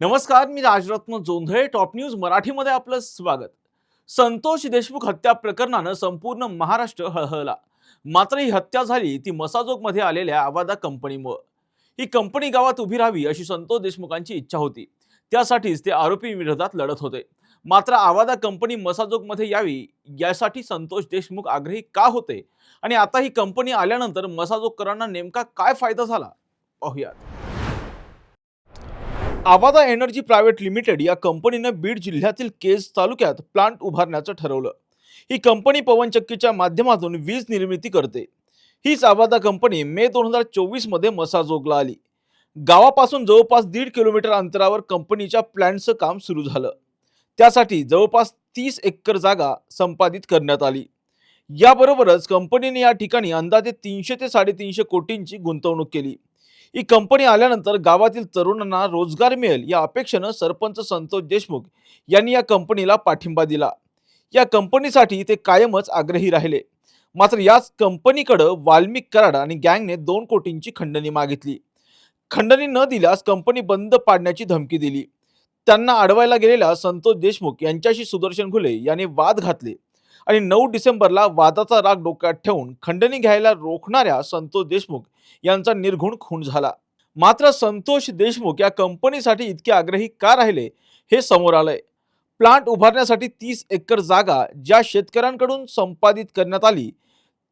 नमस्कार मी Rajratna Jondhale top news मराठीमध्ये आपलं स्वागत. संतोष देशमुख हत्या प्रकरणानं संपूर्ण महाराष्ट्र हळहळला. मात्र ही हत्या झाली ती मसाजोगमध्ये आलेल्या आवादा कंपनीमुळं. ही कंपनी गावात उभी राहावी अशी संतोष देशमुखांची इच्छा होती. त्यासाठीच ते आरोपी विरोधात लढत होते. मात्र आवादा कंपनी मसाजोगमध्ये यावी यासाठी संतोष देशमुख आग्रही का होते? आणि आता ही कंपनी आल्यानंतर मसाजोगकरांना नेमका काय फायदा झाला? पाहूयात. आवादा एनर्जी प्रायव्हेट लिमिटेड या कंपनीनं बीड जिल्ह्यातील केज तालुक्यात प्लांट उभारण्याचं ठरवलं. ही कंपनी पवनचक्कीच्या माध्यमातून वीज निर्मिती करते. हीच आवादा कंपनी मे दोन हजार चोवीसमध्ये मसाजोगला आली. गावापासून जवळपास दीड किलोमीटर अंतरावर कंपनीच्या प्लॅन्टचं काम सुरू झालं. त्यासाठी जवळपास तीस एकर जागा संपादित करण्यात आली. याबरोबरच कंपनीने या ठिकाणी अंदाजे तीनशे ते साडेतीनशे कोटींची गुंतवणूक केली. ही कंपनी आल्यानंतर गावातील तरुणांना रोजगार मिळेल या अपेक्षेनं सरपंच संतोष देशमुख यांनी या कंपनीला पाठिंबा दिला. या कंपनीसाठी ते कायमच आग्रही राहिले. मात्र याच कंपनीकडं वाल्मिक कराड आणि गँगने दोन कोटींची खंडणी मागितली. खंडणी न दिल्यास कंपनी बंद पाडण्याची धमकी दिली. त्यांना अडवायला गेलेल्या संतोष देशमुख यांच्याशी सुदर्शन घुले यांनी वाद घातले. आणि नऊ डिसेंबरला वादाचा राग डोक्यात ठेवून खंडणी घ्यायला रोखणाऱ्या संतोष देशमुख यांचा निर्घुण खून झाला. मात्र संतोष देशमुख या कंपनीसाठी इतके आग्रही का राहिले हे समोर आलंय. प्लांट उभारण्यासाठी तीस एकर जागा ज्या शेतकऱ्यांकडून संपादित करण्यात आली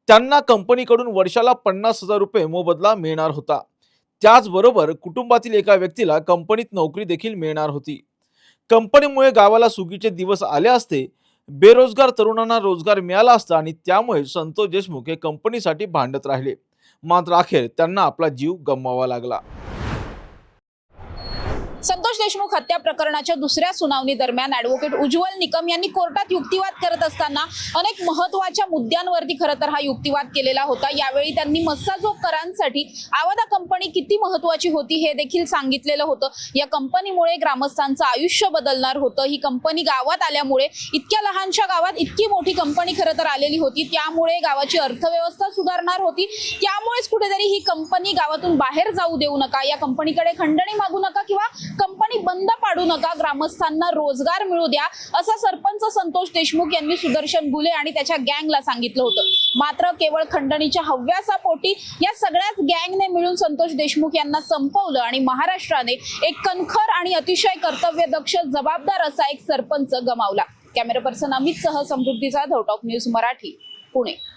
त्यांना कंपनीकडून वर्षाला पन्नास हजार रुपये मोबदला मिळणार होता. त्याचबरोबर कुटुंबातील एका व्यक्तीला कंपनीत नोकरी देखील मिळणार होती. कंपनीमुळे गावाला सुगीचे दिवस आले असते बेरोजगार तरुणांना रोजगार मिळाला असता आणि त्यामुळे संतोष देशमुख हे कंपनीसाठी भांडत राहिले. मात्र अखेर त्यांना आपला जीव गमवावा लागला. देशमुख हत्या प्रकरणाच्या दुसऱ्या सुनावणी दरम्यान ऍडव्होकेट उज्ज्वल निकम यांनी कोर्टात युक्तिवाद करत असताना अनेक महत्त्वाच्या मुद्द्यांवरती खरं तर हा युक्तिवाद केलेला होता. यावेळी त्यांनी मस्साजोगकरांसाठी आवादा कंपनी किती महत्वाची होती हे देखील सांगितलेलं होतं. या कंपनीमुळे ग्रामस्थांचं आयुष्य बदलणार होतं. ही कंपनी गावात आल्यामुळे इतक्या लहानशा गावात इतकी मोठी कंपनी खरं तर आलेली होती. त्यामुळे गावाची अर्थव्यवस्था सुधारणार होती. त्यामुळेच कुठेतरी ही कंपनी गावातून बाहेर जाऊ देऊ नका या कंपनीकडे खंडणी मागू नका किंवा कंपनी नका ग्रामस्थांना रोजगार मिळू द्या असं सरपंच संतोष देशमुख यांनी सुदर्शन गुले आणि त्याच्या गँगला सांगितलं होतं. मात्र केवळ खंडणीच्या हव्यासापोटी या सगळ्याच गँगने मिळून संतोष देशमुख यांना संपवलं आणि महाराष्ट्राने एक कणखर आणि अतिशय कर्तव्यदक्ष जबाबदार असा एक सरपंच गमावला. कॅमेरा पर्सन अमित सह समृद्धीचा धवटॉक न्यूज मराठी पुणे.